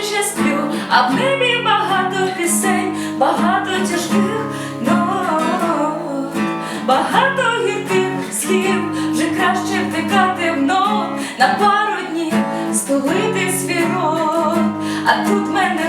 більше я сплю, а в небі багато пісень, багато тяжких ног, багато гірких слів, вже краще втикати в нот на пару днів, стулити свій рот, а тут мене.